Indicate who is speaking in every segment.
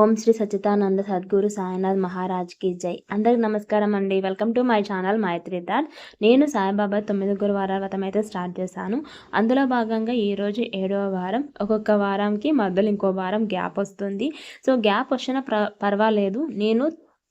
Speaker 1: ఓం శ్రీ సచితానంద సద్గురు సాయినాథ్ మహారాజ్కి జై. అందరికి నమస్కారం అండి. Welcome to my channel Maitri dot నేను సాయిబాబా తొమ్మిది గురువారాల వ్రతం అయితే స్టార్ట్ చేశాను. అందులో భాగంగా ఈరోజు ఏడవ వారం. ఒక్కొక్క వారంకి మధ్యలో ఇంకో వారం గ్యాప్ వస్తుంది. సో గ్యాప్ వచ్చినా పర్వాలేదు. నేను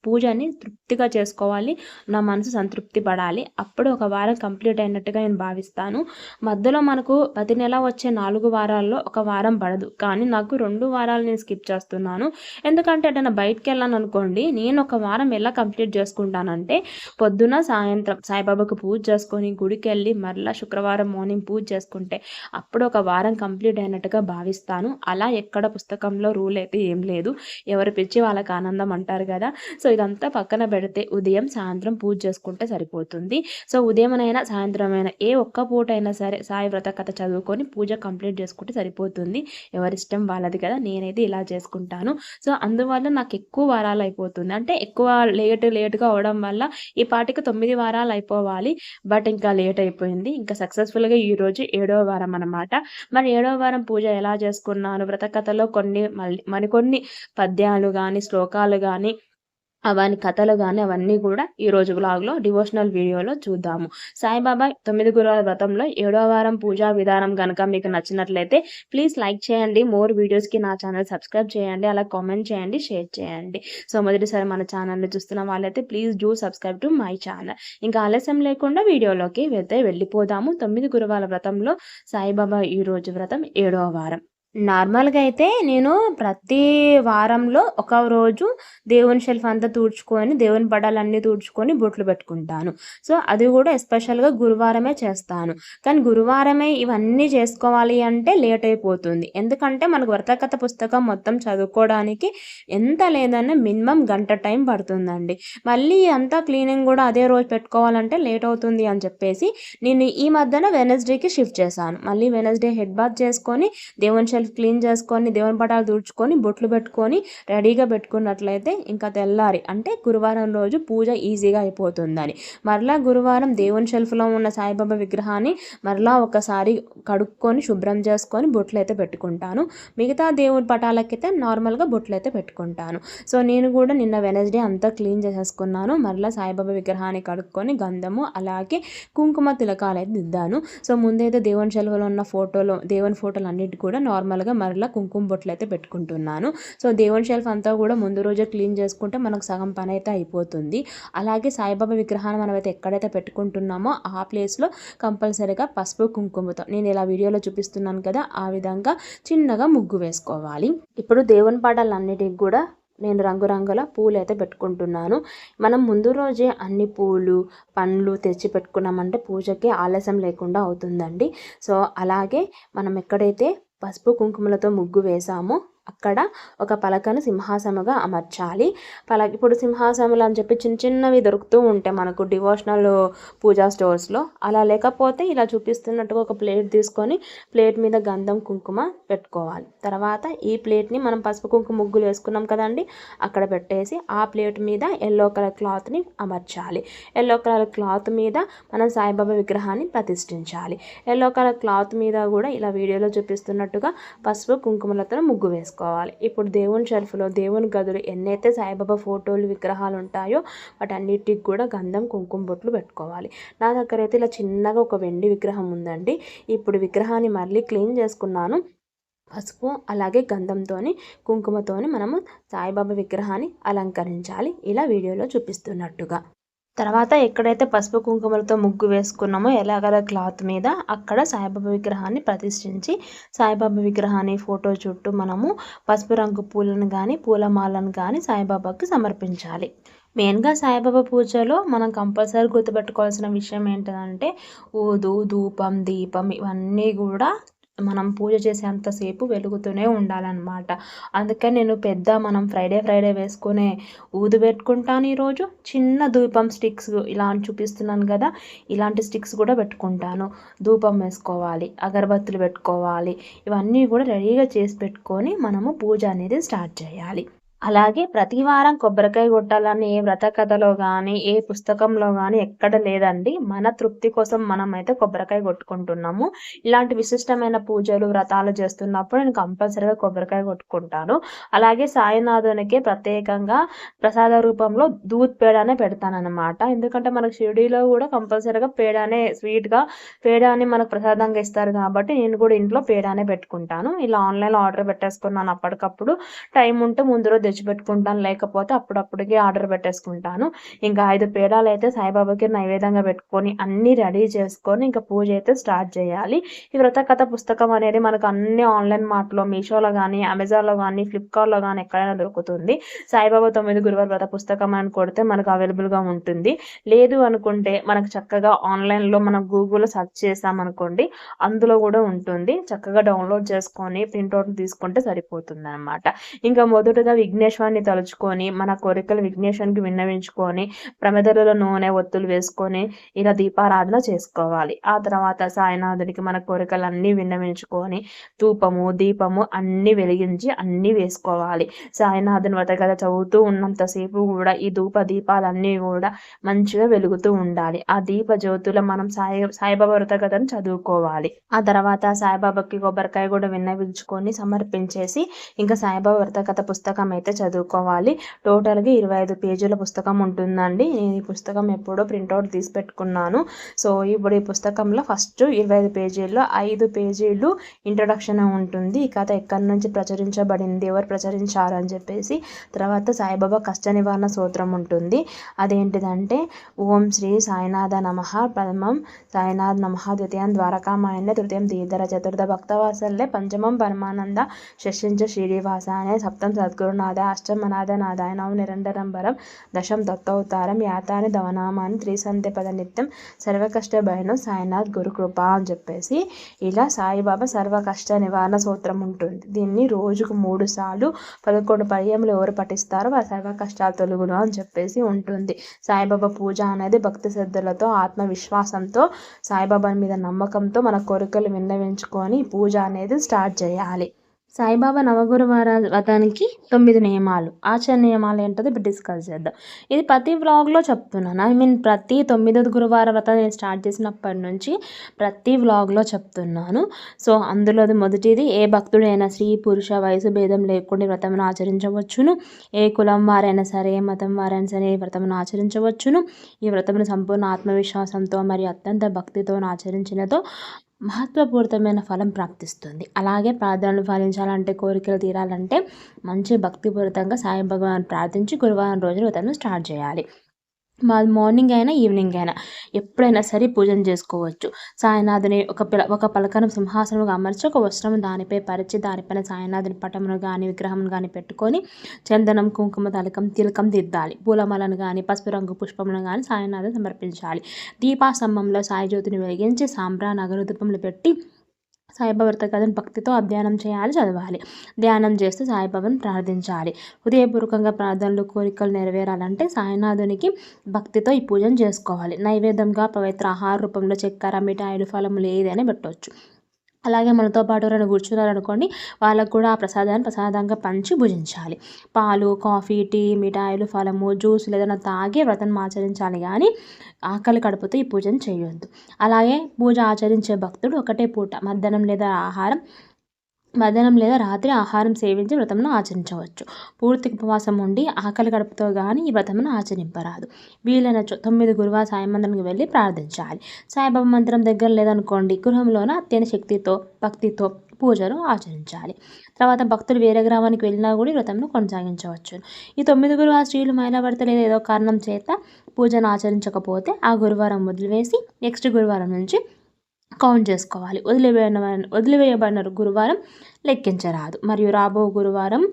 Speaker 1: పూజని తృప్తిగా చేసుకోవాలి నా మనసు సంతృప్తి పడాలి. అప్పుడు ఒక వారం కంప్లీట్ అయినట్టుగా నేను భావిస్తాను. మధ్యలో మనకు ప్రతి నెల వచ్చే నాలుగు వారాల్లో ఒక వారం పడదు. కానీ నాకు రెండు వారాలు నేను స్కిప్ చేస్తున్నాను. ఎందుకంటే ఏదైనా బయటకు వెళ్ళాను అనుకోండి నేను ఒక వారం ఎలా కంప్లీట్ చేసుకుంటానంటే పొద్దున సాయంత్రం సాయిబాబాకు పూజ చేసుకొని గుడికి వెళ్ళి మరలా శుక్రవారం మార్నింగ్ పూజ చేసుకుంటే అప్పుడు ఒక వారం కంప్లీట్ అయినట్టుగా భావిస్తాను. అలా ఎక్కడ పుస్తకంలో రూల్ అయితే ఏం లేదు. ఎవరు పిచ్చి వాళ్ళకి ఆనందం అంటారు కదా. సో ఇదంతా పక్కన పెడితే ఉదయం సాయంత్రం పూజ చేసుకుంటే సరిపోతుంది. సో ఉదయమైనా సాయంత్రం అయినా ఏ ఒక్క పూట అయినా సరే సాయి వ్రత కథ చదువుకొని పూజ కంప్లీట్ చేసుకుంటే సరిపోతుంది. ఎవరిష్టం వాళ్ళది కదా నేనైతే ఇలా చేసుకుంటాను. సో అందువల్ల నాకు ఎక్కువ వారాలు అయిపోతుంది. అంటే ఎక్కువ లేట్ లేట్గా అవడం వల్ల ఈ పాటికి తొమ్మిది వారాలు అయిపోవాలి. బట్ ఇంకా లేట్ అయిపోయింది. ఇంకా సక్సెస్ఫుల్గా ఈరోజు ఏడవ వారం అనమాట మరి ఏడవ వారం పూజ ఎలా చేసుకున్నాను? వ్రత కథలో కొన్ని మళ్ళీ మరికొన్ని పద్యాలు కానీ శ్లోకాలు కానీ అవన్నీ కథలు కానీ అవన్నీ కూడా ఈరోజు బ్లాగ్లో డివోషనల్ వీడియోలో చూద్దాము. సాయిబాబా తొమ్మిది గురువాల వ్రతంలో ఏడో వారం పూజా విధానం కనుక మీకు నచ్చినట్లయితే ప్లీజ్ లైక్ చేయండి. మోర్ వీడియోస్కి నా ఛానల్ సబ్స్క్రైబ్ చేయండి. అలా కామెంట్ చేయండి షేర్ చేయండి. సో మొదటిసారి మన ఛానల్ని చూస్తున్న వాళ్ళైతే please do subscribe to my channel ఇంకా ఆలస్యం లేకుండా వీడియోలోకి వెళ్తే వెళ్ళిపోదాము. తొమ్మిది గురువాల వ్రతంలో సాయిబాబా ఈరోజు వ్రతం ఏడవ వారం. నార్మల్గా అయితే నేను ప్రతి వారంలో ఒక రోజు దేవుని షెల్ఫ్ అంతా తుడుచుకొని దేవుని పడాలన్నీ తుడుచుకొని బొట్లు పెట్టుకుంటాను. సో అది కూడా ఎస్పెషల్గా గురువారమే చేస్తాను. కానీ గురువారమే ఇవన్నీ చేసుకోవాలి అంటే లేట్ అయిపోతుంది. ఎందుకంటే మనకు వ్రతకథ పుస్తకం మొత్తం చదువుకోవడానికి ఎంత లేదన్నా మినిమం గంట టైం పడుతుందండి. మళ్ళీ అంతా క్లీనింగ్ కూడా అదే రోజు పెట్టుకోవాలంటే లేట్ అవుతుంది అని చెప్పేసి నేను ఈ మధ్యన వెనస్డేకి షిఫ్ట్ చేశాను. మళ్ళీ వెనస్డే హెడ్ బాత్ చేసుకొని దేవుని సెల్ఫ్ క్లీన్ చేసుకొని దేవుని పటాలు తుడుచుకొని బొట్లు పెట్టుకొని రెడీగా పెట్టుకున్నట్లయితే ఇంకా తెల్లారి అంటే గురువారం రోజు పూజ ఈజీగా అయిపోతుందని. మరలా గురువారం దేవుని షెల్ఫ్లో ఉన్న సాయిబాబా విగ్రహాన్ని మరలా ఒకసారి కడుక్కొని శుభ్రం చేసుకొని బొట్లు అయితే పెట్టుకుంటాను. మిగతా దేవుని పటాలకైతే నార్మల్గా బొట్లు అయితే పెట్టుకుంటాను. సో నేను కూడా నిన్న వెనస్డే అంతా క్లీన్ చేసేసుకున్నాను. మరలా సాయిబాబా విగ్రహాన్ని కడుక్కొని గంధము అలాగే కుంకుమ తిలకాలు అయితే దిద్దాను. సో ముందైతే దేవుని షెల్ఫ్లో ఉన్న ఫోటోలు దేవుని ఫోటోలు అన్నిటి కూడా నార్మల్ నార్మల్గా మరలా కుంకుమ బొట్లు అయితే పెట్టుకుంటున్నాను. సో దేవుని షెల్ఫ్ అంతా కూడా ముందు రోజే క్లీన్ చేసుకుంటే మనకు సగం పని అయితే అయిపోతుంది. అలాగే సాయిబాబా విగ్రహాన్ని మనమైతే ఎక్కడైతే పెట్టుకుంటున్నామో ఆ ప్లేస్లో కంపల్సరీగా పసుపు కుంకుమతో నేను ఇలా వీడియోలో చూపిస్తున్నాను కదా ఆ విధంగా చిన్నగా ముగ్గు వేసుకోవాలి. ఇప్పుడు దేవుని పాటలన్నిటికి కూడా నేను రంగురంగుల పూలు అయితే పెట్టుకుంటున్నాను. మనం ముందు రోజే అన్ని పూలు పండ్లు తెచ్చి పెట్టుకున్నామంటే పూజకి ఆలస్యం లేకుండా అవుతుందండి. సో అలాగే మనం ఎక్కడైతే పసుపు కుంకుమలతో ముగ్గు వేసాము. అక్కడ ఒక పలకను సింహాసనగా అమర్చాలి. పల ఇప్పుడు సింహాసనలు అని చెప్పి చిన్న చిన్నవి దొరుకుతూ ఉంటాయి మనకు డివోషనల్ పూజా స్టోర్స్లో అలా లేకపోతే ఇలా చూపిస్తున్నట్టుగా ఒక ప్లేట్ తీసుకొని ప్లేట్ మీద గంధం కుంకుమ పెట్టుకోవాలి. తర్వాత ఈ ప్లేట్ని మనం పసుపు కుంకుమ ముగ్గులు వేసుకున్నాం కదండి అక్కడ పెట్టేసి ఆ ప్లేట్ మీద ఎల్లో కలర్ క్లాత్ని అమర్చాలి. ఎల్లో కలర్ క్లాత్ మీద మనం సాయిబాబా విగ్రహాన్ని ప్రతిష్ఠించాలి. ఎల్లో కలర్ క్లాత్ మీద కూడా ఇలా వీడియోలో చూపిస్తున్నట్టుగా పసుపు కుంకుమలతో ముగ్గు వేసుకోవాలి చేసుకోవాలి. ఇప్పుడు దేవుని షెల్ఫ్లో దేవుని గదులు ఎన్నైతే సాయిబాబా ఫోటోలు విగ్రహాలు ఉంటాయో వాటన్నిటికి కూడా గంధం కుంకుమ బొట్లు పెట్టుకోవాలి. నా దగ్గర అయితే ఇలా చిన్నగా ఒక వెండి విగ్రహం ఉందండి. ఇప్పుడు విగ్రహాన్ని మళ్ళీ క్లీన్ చేసుకున్నాను. పసుపు అలాగే గంధంతోని కుంకుమతోని మనము సాయిబాబా విగ్రహాన్ని అలంకరించాలి. ఇలా వీడియోలో చూపిస్తున్నట్టుగా. తర్వాత ఎక్కడైతే పసుపు కుంకుమలతో ముగ్గు వేసుకున్నామో ఎలాగల క్లాత్ మీద అక్కడ సాయిబాబా విగ్రహాన్ని ప్రతిష్ఠించి సాయిబాబా విగ్రహాన్ని ఫోటో చుట్టూ మనము పసుపు రంగు పూలను కానీ పూలమాలను కానీ సాయిబాబాకి సమర్పించాలి. మెయిన్గా సాయిబాబా పూజలో మనం కంపల్సరీ గుర్తుపెట్టుకోవాల్సిన విషయం ఏంటంటే ఊదు ధూపం దీపం ఇవన్నీ కూడా మనం పూజ చేసేంతసేపు వెలుగుతూనే ఉండాలన్నమాట. అందుకని నేను పెద్ద మనం ఫ్రైడే ఫ్రైడే వేసుకునే ఊదు పెట్టుకుంటాను ఈరోజు. చిన్న ధూపం స్టిక్స్ ఇలా చూపిస్తున్నాను కదా ఇలాంటి స్టిక్స్ కూడా పెట్టుకుంటాను. ధూపం వేసుకోవాలి అగరబత్తులు పెట్టుకోవాలి. ఇవన్నీ కూడా రెడీగా చేసి పెట్టుకొని మనము పూజ అనేది స్టార్ట్ చేయాలి. అలాగే ప్రతి వారం కొబ్బరికాయ కొట్టాలని ఏ వ్రత కథలో కానీ ఏ పుస్తకంలో కానీ ఎక్కడ లేదండి. మన తృప్తి కోసం మనం అయితే కొబ్బరికాయ కొట్టుకుంటున్నాము. ఇలాంటి విశిష్టమైన పూజలు వ్రతాలు చేస్తున్నప్పుడు నేను కంపల్సరీగా కొబ్బరికాయ కొట్టుకుంటాను. అలాగే సాయినాథునికి ప్రత్యేకంగా ప్రసాద రూపంలో దూద్ పేడనే పెడతానన్నమాట. ఎందుకంటే మనకు షిరిడీలో కూడా కంపల్సరీగా పేడనే స్వీట్గా పేడాని మనకు ప్రసాదంగా ఇస్తారు కాబట్టి నేను కూడా ఇంట్లో పేడానే పెట్టుకుంటాను. ఇలా ఆన్లైన్లో ఆర్డర్ పెట్టేసుకున్నాను అప్పటికప్పుడు. టైం ఉంటే ముందు రోజు తెచ్చిపెట్టుకుంటాను లేకపోతే అప్పుడప్పుడుకి ఆర్డర్ పెట్టేసుకుంటాను. ఇంకా ఐదు పేడాలు అయితే సాయిబాబాకి నైవేద్యంగా పెట్టుకొని అన్నీ రెడీ చేసుకొని ఇంకా పూజ అయితే స్టార్ట్ చేయాలి. ఈ వ్రత కథ పుస్తకం అనేది మనకు అన్ని ఆన్లైన్ మార్ట్లో మీషోలో కానీ అమెజాన్లో కానీ ఫ్లిప్కార్ట్లో కానీ ఎక్కడైనా దొరుకుతుంది. సాయిబాబా తొమ్మిది గురువారం వ్రత పుస్తకం అని కొడితే మనకు అవైలబుల్గా ఉంటుంది. లేదు అనుకుంటే మనకు చక్కగా ఆన్లైన్లో మనం గూగుల్లో సెర్చ్ చేసామనుకోండి అందులో కూడా ఉంటుంది. చక్కగా డౌన్లోడ్ చేసుకొని ప్రింట్అవుట్ తీసుకుంటే సరిపోతుంది అనమాట ఇంకా మొదటగా విఘ్న విఘ్నేశ్వరాన్ని తలుచుకొని మన కోరికలు విఘ్నేశ్వరానికి విన్నవించుకొని ప్రమిదలలో నూనె ఒత్తులు వేసుకొని ఇలా దీపారాధన చేసుకోవాలి. ఆ తర్వాత సాయినాథుడికి మన కోరికలు అన్నీ విన్నవించుకొని ధూపము దీపము అన్ని వెలిగించి అన్నీ వేసుకోవాలి. సాయినాథుని వ్రత చదువుతూ ఉన్నంతసేపు కూడా ఈ ధూప దీపాలన్నీ కూడా మంచిగా వెలుగుతూ ఉండాలి. ఆ దీప జ్యోతులు మనం సాయి సాయిబాబా వ్రత చదువుకోవాలి. ఆ తర్వాత సాయిబాబాకి కొబ్బరికాయ కూడా విన్నవించుకొని సమర్పించేసి ఇంకా సాయిబాబా వ్రత కథ పుస్తకం అయితే అయితే చదువుకోవాలి. టోటల్గా ఇరవై ఐదు పేజీల పుస్తకం ఉంటుందండి. నేను ఈ పుస్తకం ఎప్పుడో ప్రింట్అవుట్ తీసి పెట్టుకున్నాను. సో ఇప్పుడు ఈ పుస్తకంలో ఫస్ట్ ఇరవై ఐదు పేజీల్లో ఐదు పేజీలు ఇంట్రడక్షన్ ఉంటుంది. ఈ కథ ఎక్కడి నుంచి ప్రచురించబడింది ఎవరు ప్రచురించారు అని చెప్పేసి. తర్వాత సాయిబాబా కష్ట నివారణ సూత్రం ఉంటుంది. అదేంటిదంటే ఓం శ్రీ సాయినాథ నమ ప్రథమం సాయినాథ్ నమ ద్వితీయం ద్వారకామాయణ తృతీయం తీర్థర చతుర్థ భక్తవాసల్లే పంచమం పరమానంద శశించ శ్రీనివాస అనే సప్తం సద్గురునాథ అష్టమనాథనాథాయ నవ నిరంతరంబరం దశం దత్తవతారం యాతాని దవనామాని త్రిసంధ్య పద నిత్యం సర్వకష్ట భయనం సాయినాథ్ గురుకృప అని చెప్పేసి ఇలా సాయిబాబా సర్వకష్ట నివారణ సూత్రం ఉంటుంది. దీన్ని రోజుకు మూడు సార్లు పదకొండు పర్యములు ఎవరు పఠిస్తారో ఆ సర్వ కష్టాలు అని చెప్పేసి ఉంటుంది. సాయిబాబా పూజ అనేది భక్తి శ్రద్ధలతో ఆత్మవిశ్వాసంతో సాయిబాబా మీద నమ్మకంతో మన కోరికలు విన్నవించుకొని పూజ అనేది స్టార్ట్ చేయాలి. సాయిబాబా నవగురువార వ్రతానికి తొమ్మిది నియమాలు. ఆచార నియమాలు ఏంటో ఇప్పుడు డిస్కస్ చేద్దాం. ఇది ప్రతి వ్లాగ్లో చెప్తున్నాను. ఐ మీన్ ప్రతి తొమ్మిదో గురువార వ్రతం నేను స్టార్ట్ చేసినప్పటి నుంచి ప్రతి వ్లాగ్లో చెప్తున్నాను. సో అందులో మొదటిది ఏ భక్తుడైనా స్త్రీ పురుష వయసు భేదం లేకుండా వ్రతమును ఆచరించవచ్చును. ఏ కులం వారైనా సరే ఏ మతం వారైనా సరే ఈ వ్రతమును ఆచరించవచ్చును. ఈ వ్రతమును సంపూర్ణ ఆత్మవిశ్వాసంతో మరియు అత్యంత భక్తితో ఆచరించినతో మహత్వపూరితమైన ఫలం ప్రాప్తిస్తుంది. అలాగే ప్రార్థనలు ఫలించాలంటే కోరికలు తీరాలంటే మంచి భక్తిపూరితంగా సాయి భగవాన్ ప్రార్థించి గురువారం రోజున వ్రతం స్టార్ట్ చేయాలి. మాది మార్నింగ్ అయినా ఈవినింగ్ అయినా ఎప్పుడైనా సరే పూజను చేసుకోవచ్చు. సాయినాథుని ఒక పిల ఒక పలకను సింహాసనంగా అమర్చి ఒక వస్త్రం దానిపై పరిచి దానిపైన సాయినాథుని పటమును కానీ విగ్రహం కానీ పెట్టుకొని చందనం కుంకుమ తలకం తిలకం దిద్దాలి. పూలమాలను కానీ పసుపు రంగు పుష్పములను కానీ సాయినాథుని సమర్పించాలి. దీపాస్తంభంలో సాయి జ్యోతిని వెలిగించి సాంబ్రా నగరుదీపములు పెట్టి సాయిబాబా కథను భక్తితో అధ్యయనం చేయాలి చదవాలి. ధ్యానం చేస్తూ సాయిబాబాను ప్రార్థించాలి. హృదయపూర్వకంగా ప్రార్థనలు కోరికలు నెరవేరాలంటే సాయినాథునికి భక్తితో ఈ పూజను చేసుకోవాలి. నైవేద్యంగా పవిత్ర ఆహార రూపంలో చక్కెర మిఠాయిలు ఫలములు ఏదైనా పెట్టవచ్చు అలాగే మనతో పాటు ఎవరైనా కూర్చున్నారనుకోండి వాళ్ళకు కూడా ఆ ప్రసాదాన్ని ప్రసాదంగా పంచి భుజించాలి. పాలు కాఫీ టీ మిఠాయిలు ఫలము జ్యూస్ ఏదైనా తాగి వ్రతం ఆచరించాలి కానీ ఆకలి కడుపుతో ఈ పూజను చేయొద్దు అలాగే పూజ ఆచరించే భక్తుడు ఒకటే పూట మధ్యాహ్నం లేదా ఆహారం మధ్యాహ్నం లేదా రాత్రి ఆహారం సేవించి వ్రతమును ఆచరించవచ్చు. పూర్తి ఉపవాసం ఉండి ఆకలి గడుపుతో కానీ ఈ వ్రతమును ఆచరింపరాదు. వీలైన తొమ్మిది గురువార సాయి మందిరానికి వెళ్ళి ప్రార్థించాలి. సాయిబాబా మందిరం దగ్గర లేదనుకోండి గృహంలోన అత్యంత శక్తితో భక్తితో పూజను ఆచరించాలి. తర్వాత భక్తులు వేరే గ్రామానికి వెళ్ళినా కూడా వ్రతంను కొనసాగించవచ్చు. ఈ తొమ్మిది గురువార స్త్రీలు మైలా లేదా ఏదో కారణం చేత పూజను ఆచరించకపోతే ఆ గురువారం వదిలివేసి నెక్స్ట్ గురువారం నుంచి కౌంట్ చేసుకోవాలి. వదిలివేయన వదిలివేయబడిన గురువారం లెక్కించరాదు. మరియు రాబో గురువారం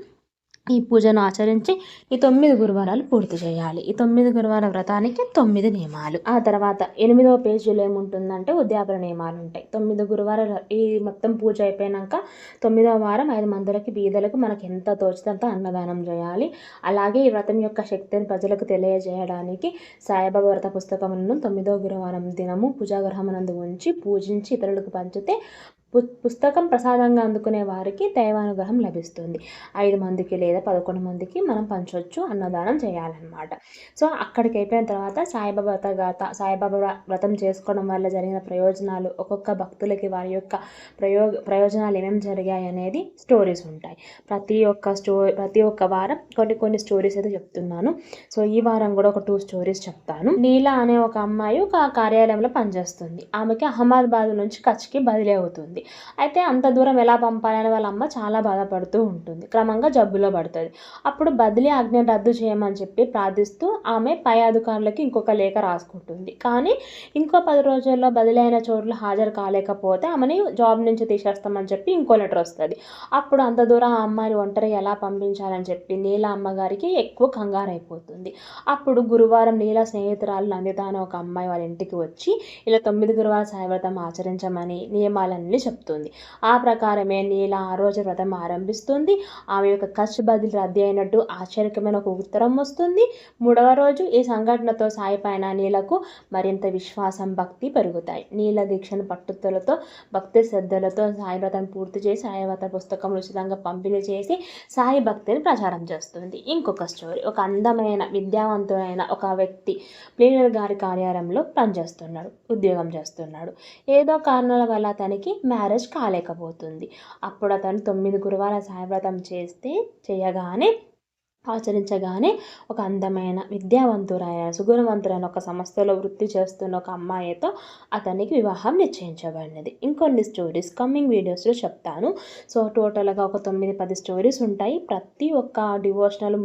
Speaker 1: ఈ పూజను ఆచరించి ఈ తొమ్మిది గురువారాలు పూర్తి చేయాలి. ఈ తొమ్మిది గురువార వ్రతానికి తొమ్మిది నియమాలు. ఆ తర్వాత ఎనిమిదవ పేజీలో ఏముంటుందంటే ఉద్యాపన నియమాలు ఉంటాయి. తొమ్మిది గురువారాలు ఈ మొత్తం పూజ అయిపోయాక తొమ్మిదవ వారం ఐదు మందులకి బీదలకు మనకి ఎంత తోచితే అన్నదానం చేయాలి. అలాగే ఈ వ్రతం యొక్క శక్తిని ప్రజలకు తెలియజేయడానికి సాయిబాబా వ్రత పుస్తకములను తొమ్మిదవ గురువారం దినము పూజాగృహమునందు ఉంచి పూజించి ఇతరులకు పంచితే పుస్తకం ప్రసాదంగా అందుకునే వారికి దైవానుగ్రహం లభిస్తుంది. ఐదు మందికి లేదా పదకొండు మందికి మనం పంచవచ్చు అన్నదానం చేయాలన్నమాట. సో అక్కడికి అయిపోయిన తర్వాత సాయిబాబా వ్రత సాయిబాబా వ్రతం చేసుకోవడం వల్ల జరిగిన ప్రయోజనాలు ఒక్కొక్క భక్తులకి వారి యొక్క ప్రయోగ ప్రయోజనాలు ఏమేమి జరిగాయి అనేది స్టోరీస్ ఉంటాయి. ప్రతి ఒక్క స్టో ప్రతి ఒక్క వారం కొన్ని కొన్ని స్టోరీస్ అయితే చెప్తున్నాను. సో ఈ వారం కూడా ఒక టూ స్టోరీస్ చెప్తాను. నీలా అనే ఒక అమ్మాయి ఒక కార్యాలయంలో పనిచేస్తుంది. ఆమెకి అహ్మదాబాద్ నుంచి కచ్కి బదిలీ అవుతుంది. అయితే అంత దూరం ఎలా పంపాలని వాళ్ళ అమ్మ చాలా బాధపడుతూ ఉంటుంది. క్రమంగా జబ్బులో పడుతుంది. అప్పుడు బదిలీ ఆజ్ఞ రద్దు చేయమని చెప్పి ప్రార్థిస్తూ ఆమె పై అధికారులకి ఇంకొక లేఖ రాసుకుంటుంది. కానీ ఇంకో పది రోజుల్లో బదిలీ అయిన చోట్ల హాజరు కాలేకపోతే ఆమెని జాబ్ నుంచి తీసేస్తామని చెప్పి ఇంకో లెటర్ వస్తుంది. అప్పుడు అంత దూరం ఆ అమ్మాయిని ఒంటరి ఎలా పంపించాలని చెప్పి నీల అమ్మగారికి ఎక్కువ కంగారు అయిపోతుంది. అప్పుడు గురువారం నీల స్నేహితురాలు నందిత అనే ఒక అమ్మాయి వాళ్ళ ఇంటికి వచ్చి ఇలా తొమ్మిది గురువారం సాయవ్రతం ఆచరించమని నియమాలన్నీ చెప్తుంది. ఆ ప్రకారమే నీల ఆ రోజు వ్రతం ఆరంభిస్తుంది. ఆమె యొక్క ఖర్చు బదిలీ రద్దీ అయినట్టు ఆశ్చర్యకమైన ఒక ఉత్తరం వస్తుంది. మూడవ రోజు ఈ సంఘటనతో సాయి పైన నీలకు మరింత విశ్వాసం భక్తి పెరుగుతాయి. నీల దీక్షను పట్టుదలతో భక్తి శ్రద్ధలతో సాయి వ్రతం పూర్తి చేసి సాయి వ్రత పుస్తకం ఉచితంగా పంపిణీ చేసి సాయి భక్తిని ప్రచారం చేస్తుంది. ఇంకొక స్టోరీ. ఒక అందమైన విద్యావంతుడైన ఒక వ్యక్తి ప్లేనర్ గారి కార్యాలయంలో పనిచేస్తున్నాడు ఉద్యోగం చేస్తున్నాడు. ఏదో కారణాల వల్ల అతనికి మ్యారేజ్ కాలేకపోతుంది. అప్పుడు అతను తొమ్మిది గురువాల సాయవ్రతం చేస్తే చేయగానే ఆచరించగానే ఒక అందమైన విద్యావంతురైన సుగుణవంతురైన ఒక సంస్థలో వృత్తి చేస్తున్న ఒక అమ్మాయితో అతనికి వివాహం నిశ్చయించబడినది. ఇంకొన్ని స్టోరీస్ కమింగ్ వీడియోస్లో చెప్తాను. సో టోటల్గా ఒక తొమ్మిది పది స్టోరీస్ ఉంటాయి. ప్రతి ఒక్క డివోషనల్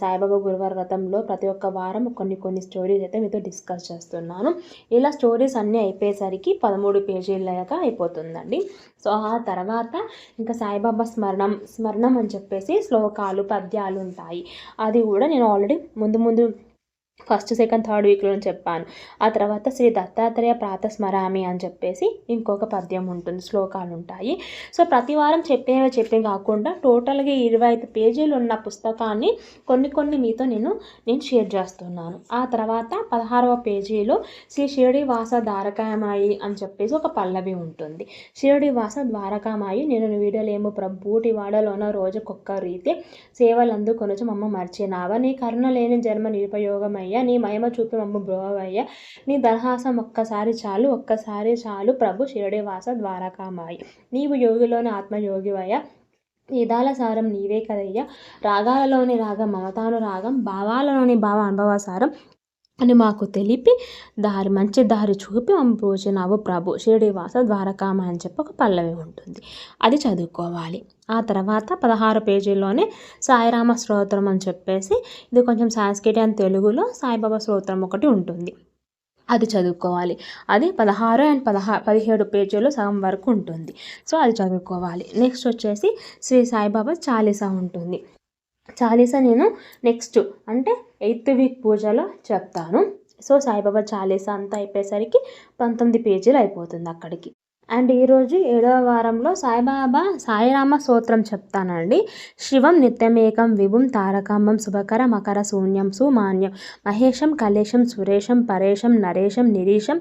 Speaker 1: సాయిబాబా గురువార వ్రతంలో ప్రతి ఒక్క వారం కొన్ని కొన్ని స్టోరీస్ అయితే మీతో డిస్కస్ చేస్తున్నాను. ఇలా స్టోరీస్ అన్నీ అయిపోయేసరికి పదమూడు పేజీలగా అయిపోతుందండి. సో ఆ తర్వాత ఇంకా సాయిబాబా స్మరణం స్మరణం అని చెప్పేసి శ్లోకాలు పద్యాలు ఉంటాయి. అది కూడా నేను ఆల్రెడీ ముందు ముందు ఫస్ట్ సెకండ్ థర్డ్ వీక్లో చెప్పాను. ఆ తర్వాత శ్రీ దత్తాత్రేయ ప్రాతస్మరామి అని చెప్పేసి ఇంకొక పద్యం ఉంటుంది శ్లోకాలు ఉంటాయి. సో ప్రతి వారం చెప్పేవి చెప్పే కాకుండా టోటల్గా ఇరవై ఐదు పేజీలు ఉన్న పుస్తకాన్ని కొన్ని కొన్ని మీతో నేను నేను షేర్ చేస్తున్నాను. ఆ తర్వాత పదహారవ పేజీలో శ్రీ షిరడి వాస ద్వారకామాయి అని చెప్పేసి ఒక పల్లవి ఉంటుంది. షిరడి వాస ద్వారకామాయి నేను వీడలేము ప్రభూటి వాడలోన రోజుకొక్క రీతి సేవలందు కొనుచు మమ్మ మర్చినావా. నీ కరుణ లేని జన్మ నిరుపయోగమై అయ్యా నీ మహిమ చూపి మమ్మ బ్రోవయ్య. నీ దర్హాసం ఒక్కసారి చాలు ఒక్కసారి చాలు ప్రభు శిరడివాస ద్వారకామాయి. నీవు యోగిలోని ఆత్మయోగివయ్య. వేదాల సారం నీవే కదయ్యా. రాగాలలోని రాగం మమతాను రాగం భావాలలోని భావ అనుభవ సారం అని మాకు తెలిపి దారి మంచి దారి చూపి పంపించినావు ప్రభు షిరిడివాస ద్వారకామ అని చెప్పి ఒక పల్లవి ఉంటుంది. అది చదువుకోవాలి. ఆ తర్వాత పదహారు పేజీల్లోనే సాయిరామ స్తోత్రం అని చెప్పేసి ఇది కొంచెం సాంస్క్రిట్ అండ్ తెలుగులో సాయిబాబా స్తోత్రం ఒకటి ఉంటుంది. అది చదువుకోవాలి. అది పదహారు అండ్ పదహా పదిహేడు పేజీలు సగం వరకు ఉంటుంది. సో అది చదువుకోవాలి. నెక్స్ట్ వచ్చేసి శ్రీ సాయిబాబా చాలీసా ఉంటుంది. చాలీసా నేను నెక్స్ట్ అంటే ఎయిత్ వీక్ పూజలో చెప్తాను. సో సాయిబాబా చాలీసా అంతా అయిపోయేసరికి పంతొమ్మిది పేజీలు అయిపోతుంది అక్కడికి. అండ్ ఈరోజు ఏడవ వారంలో సాయిబాబా సాయిరామ స్తోత్రం చెప్తానండి. శివం నిత్యమేకం విభుం తారకాంబం శుభకర మకర శూన్యం సుమాన్యం మహేషం కలేశం సురేషం పరేశం నరేశం నిరీశం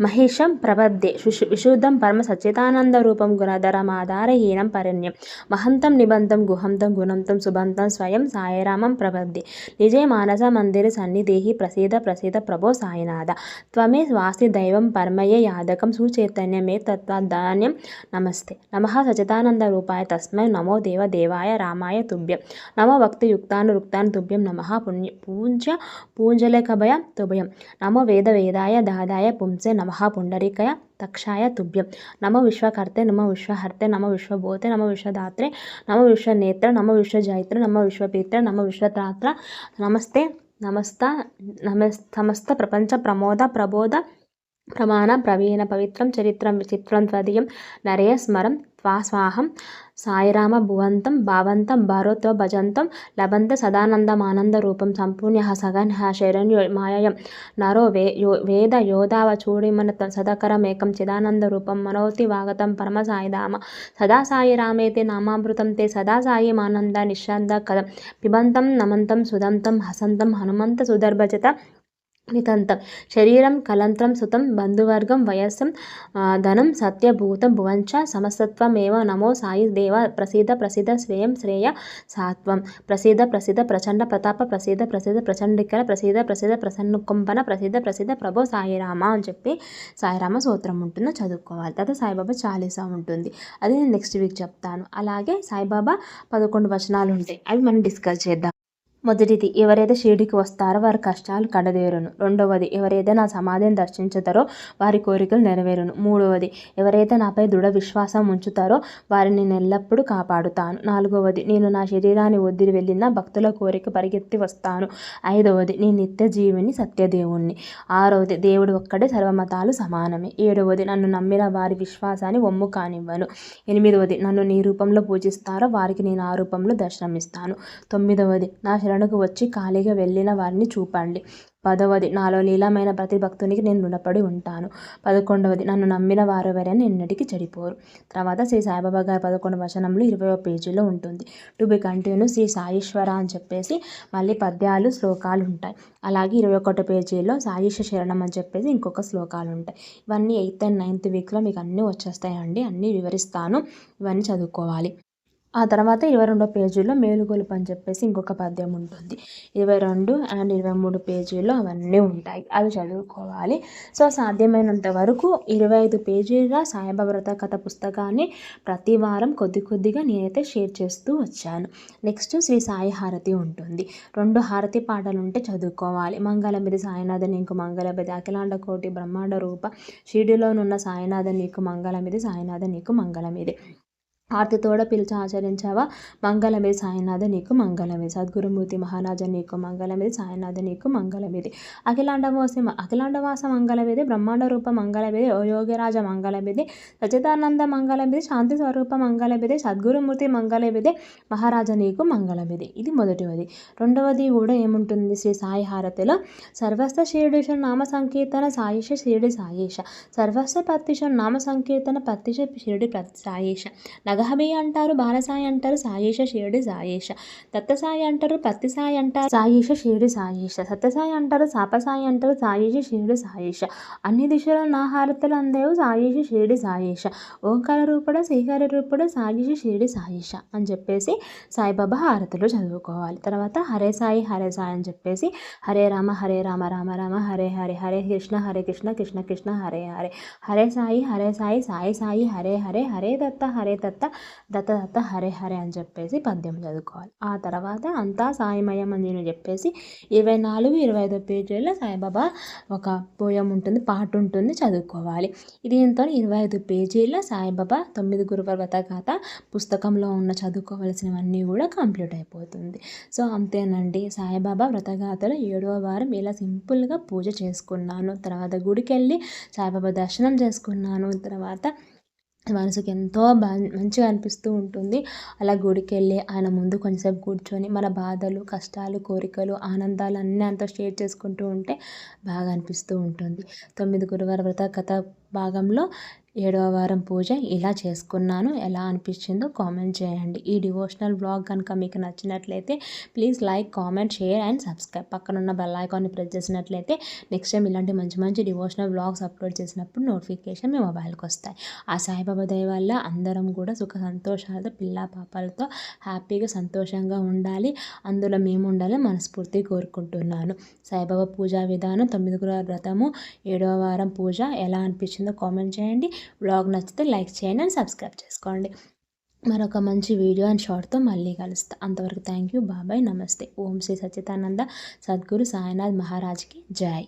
Speaker 1: మహేషం ప్రబద్ధే విశు విశుద్ధం పరమ సచ్చిదానంద రూపం గుణధరం ఆధారహీనం పరణ్యం. మహంతం నిబంధం గుహంతం గుణంతం సుబంతం స్వయం సాయిరామం ప్రబద్ధే నిజే మానస మందిర సన్నిధేహి ప్రసీద ప్రసీద ప్రభో సాయినాథ. త్వమే స్వాసి దైవం పరమయ యాదకం సుచైతన్యమే తత్వధాన్యం నమస్తే. నమ సచిదానంద రూపాయ తస్మై నమో దేవ దేవాయ రామాయ తుభ్యం. నమో భక్తియుక్తానురుక్తాన్ తుభ్యం నమ పుణ్య పూంజ పూంజలేఖభయ తుభయం. నమో వేద వేదాయ దాదాయ పుంసే నమ పుండరీకయ తక్షాయ తుభ్యం నమ విశ్వకర్తే నమ విశ్వహర్తే నమ విశ్వభూతే నమ విశ్వదాత్రే నమ విశ్వనేత్ర నమ విశ్వజైత్ర నమ విశ్వపీత్ర నమ విశ్వత్రాత్ర నమస్తే నమస్త నమస్ సమస్త ప్రపంచ ప్రమోద ప్రబోధ ప్రమాణ ప్రవీణ పవిత్రం చరిత్రం విచిత్రం త్వదీయం నరేయ స్మరం స్వాహం సాయిరామ భువంతం భావంతం భారోత్వ భజంతం లభంత సదానందమానంద రూపం సంపూర్ణ సగన్ శరణ్యో మాయం నరో వే యో వేద యోధావ చూడిమన సదకరమేకం చిదానంద రూపం మనోతి వాగతం పరమ సాయిధామ సదా సాయిరామేతే నామామృతం తే సదా సాయి మానంద నిశ్శబ్ద కదం పిబంతం నమంతం సుదంతం హసంతం హనుమంత సుదర్భజత నితంతం. శరీరం కలంత్రం సుతం బంధువర్గం వయస్సం ధనం సత్యభూతం భువంచ సమస్తత్వమేవ నమో సాయి దేవ ప్రసిద్ధ ప్రసిద్ధ శ్రేయం శ్రేయ సాత్వం. ప్రసిద్ధ ప్రసిద్ధ ప్రచండ ప్రతాప ప్రసిద్ధ ప్రసిద్ధ ప్రచండికర ప్రసిద్ధ ప్రసిద్ధ ప్రసన్నుకుంపన ప్రసిద్ధ ప్రసిద్ధ ప్రభో సాయిరామ అని చెప్పి సాయిరామ సూత్రం ఉంటుందో చదువుకోవాలి. తర్వాత సాయిబాబా చాలీసా ఉంటుంది. అది నేను నెక్స్ట్ వీక్ చెప్తాను. అలాగే సాయిబాబా పదకొండు వచనాలు ఉంటాయి. అవి మనం డిస్కస్ చేద్దాం. మొదటిది ఎవరైతే షిరిడికి వస్తారో వారి కష్టాలు కడదేరును. రెండవది ఎవరైతే నా సమాధిని దర్శించుతారో వారి కోరికలు నెరవేరును. మూడవది ఎవరైతే నాపై దృఢ విశ్వాసం ఉంచుతారో వారిని ఎల్లప్పుడూ కాపాడుతాను. నాలుగవది నేను నా శరీరాన్ని వదిలి వెళ్ళిన భక్తుల కోరిక పరిగెత్తి వస్తాను. ఐదవది నీ నిత్య జీవిని సత్యదేవుణ్ణి. ఆరవది దేవుడు ఒక్కడే సర్వమతాలు సమానమే. ఏడవది నన్ను నమ్మిన వారి విశ్వాసాన్ని ఒమ్ము కానివ్వను. ఎనిమిదవది నన్ను నీ రూపంలో పూజిస్తారో వారికి నేను ఆ రూపంలో దర్శనమిస్తాను. తొమ్మిదవది నా శరణకు వచ్చి ఖాళీగా వెళ్ళిన వారిని చూపండి. పదవది నాలో లీలమైన ప్రతి భక్తునికి నేను రుణపడి ఉంటాను. పదకొండవది నన్ను నమ్మిన వారు ఎవరైనా ఎన్నటికీ చెడిపోరు. తర్వాత శ్రీ సాయిబాబా గారి పదకొండు వచనంలో ఇరవై పేజీలో ఉంటుంది. To be continue Shri Saishwara అని చెప్పేసి మళ్ళీ పద్యాలు శ్లోకాలు ఉంటాయి. అలాగే ఇరవై ఒకటో పేజీలో సాయిష శరణం అని చెప్పేసి ఇంకొక శ్లోకాలు ఉంటాయి. ఇవన్నీ ఎయిత్ అండ్ నైన్త్ వీక్లో మీకు అన్నీ వచ్చేస్తాయండి. అన్నీ వివరిస్తాను. ఇవన్నీ చదువుకోవాలి. ఆ తర్వాత ఇరవై రెండో పేజీలో మేలుగొలుపు అని చెప్పేసి ఇంకొక పద్యం ఉంటుంది. ఇరవై రెండు అండ్ ఇరవై మూడు పేజీలో అవన్నీ ఉంటాయి. అవి చదువుకోవాలి. సో సాధ్యమైనంత వరకు ఇరవై ఐదు పేజీల సాయిబాబా కథ పుస్తకాన్ని ప్రతి వారం కొద్ది కొద్దిగా నేనైతే షేర్ చేస్తూ వచ్చాను. నెక్స్ట్ శ్రీ సాయి హారతి ఉంటుంది. రెండు హారతి పాటలు ఉంటే చదువుకోవాలి. మంగళమిది సాయినాథ నీకు మంగళమిది అఖిలాండ కోటి బ్రహ్మాండ రూప షిడిలోనున్న సాయినాథ నీకు మంగళమిది సాయినాథ నీకు మంగళమిది ఆర్తితోడ పిలిచి ఆచరించావా? మంగళమే సాయినాథ నీకు మంగళమే. సద్గురుమూర్తి మహారాజ నీకు మంగళమిది సాయినాథ నీకు మంగళమేది అఖిలాండమోసి అఖిలాండవాస మంగళమేది బ్రహ్మాండ రూప మంగళమేది యోగిరాజ మంగళమేది సచిదానంద మంగళమేది శాంతి స్వరూప మంగళమేది సద్గురుమూర్తి మంగళమేది మహారాజ నీకు మంగళమేది ఇది మొదటివది. రెండవది కూడా ఏముంటుంది? శ్రీ సాయి హారతిలో సర్వస్వ శిరుడిష నామ సంకీర్తన సాయిష షిరిడి సాయేష సర్వస్వ పత్తిష నామ సంకీర్తన పత్తిష షిరిడి సాయేష నగ అంటారు బాలసాయి అంటారు సాయేష షిరుడి సాయేష. దత్తసాయి అంటారు పత్తి సాయి అంటారు సాయేష షిరుడి సాయేష. సత్యసాయి అంటారు సాపసాయి అంటారు సాయేష షిరుడి సాయేష. అన్ని దిశలో నా హారతలు అందేవు సాయేష షిరుడి సాయేష. ఓంకార రూపడ శ్రీకార రూపడ సాయేష షిరుడి సాయేష అని చెప్పేసి సాయిబాబా హారతులు చదువుకోవాలి. తర్వాత హరే సాయి హరే సాయి అని చెప్పేసి హరే రామ హరే రామ రామ రామ హరే హరే హరే కృష్ణ హరే కృష్ణ కృష్ణ కృష్ణ హరే హరే. హరే సాయి హరే సాయి సాయి సాయి హరే హరే హరే దత్త హరే దత్త దత్త దత్త హరే హరే అని చెప్పేసి పద్యం చదువుకోవాలి. ఆ తర్వాత అంతా సాయిమయం అని నేను చెప్పేసి ఇరవై నాలుగు ఇరవై ఐదో పేజీలో సాయిబాబా ఒక పోయం ఉంటుంది పాట ఉంటుంది చదువుకోవాలి. దీంతో ఇరవై ఐదు పేజీల సాయిబాబా తొమ్మిది గురువార వ్రతగాథ పుస్తకంలో ఉన్న చదువుకోవలసినవన్నీ కూడా కంప్లీట్ అయిపోతుంది. సో అంతేనండి. సాయిబాబా వ్రతగాథలో ఏడవ వారం ఇలా సింపుల్గా పూజ చేసుకున్నాను. తర్వాత గుడికి వెళ్ళి సాయిబాబా దర్శనం చేసుకున్నాను. తర్వాత మనసుకి ఎంతో బా మంచిగా అనిపిస్తూ ఉంటుంది. అలా గుడికి వెళ్ళి ఆయన ముందు కొంచెంసేపు కూర్చొని మన బాధలు కష్టాలు కోరికలు ఆనందాలు అన్నీ అంతా షేర్ చేసుకుంటూ ఉంటే బాగా అనిపిస్తూ ఉంటుంది. తొమ్మిది గురువార వ్రత కథ భాగంలో ఏడవ వారం పూజ ఇలా చేసుకున్నాను. ఎలా అనిపించిందో కామెంట్ చేయండి. ఈ డివోషనల్ బ్లాగ్ కనుక మీకు నచ్చినట్లయితే please like comment share and subscribe. పక్కన ఉన్న బెల్ ఐకాన్ని ప్రెస్ చేసినట్లయితే నెక్స్ట్ టైం ఇలాంటి మంచి మంచి డివోషనల్ బ్లాగ్స్ అప్లోడ్ చేసినప్పుడు నోటిఫికేషన్ మీ మొబైల్కి వస్తాయి. ఆ సాయిబాబా దయ వల్ల అందరం కూడా సుఖ సంతోషాలతో పిల్ల పాపాలతో హ్యాపీగా సంతోషంగా ఉండాలి. అందులో మేము ఉండాలి మనస్ఫూర్తి కోరుకుంటున్నాను. సాయిబాబా పూజా విధానం తొమ్మిది వ్రతము ఏడవ వారం పూజ ఎలా అనిపించిందో కామెంట్ చేయండి. బ్లాగ్ నచ్చితే లైక్ చేయండి అండ్ సబ్స్క్రైబ్ చేసుకోండి. మరొక మంచి వీడియో అండ్ షార్ట్తో మళ్ళీ కలుస్తా. అంతవరకు థ్యాంక్ యూ. బాబాయ్ నమస్తే. ఓం శ్రీ సచ్చిదానంద. సద్గురు సాయినాథ్ మహారాజ్కి జై.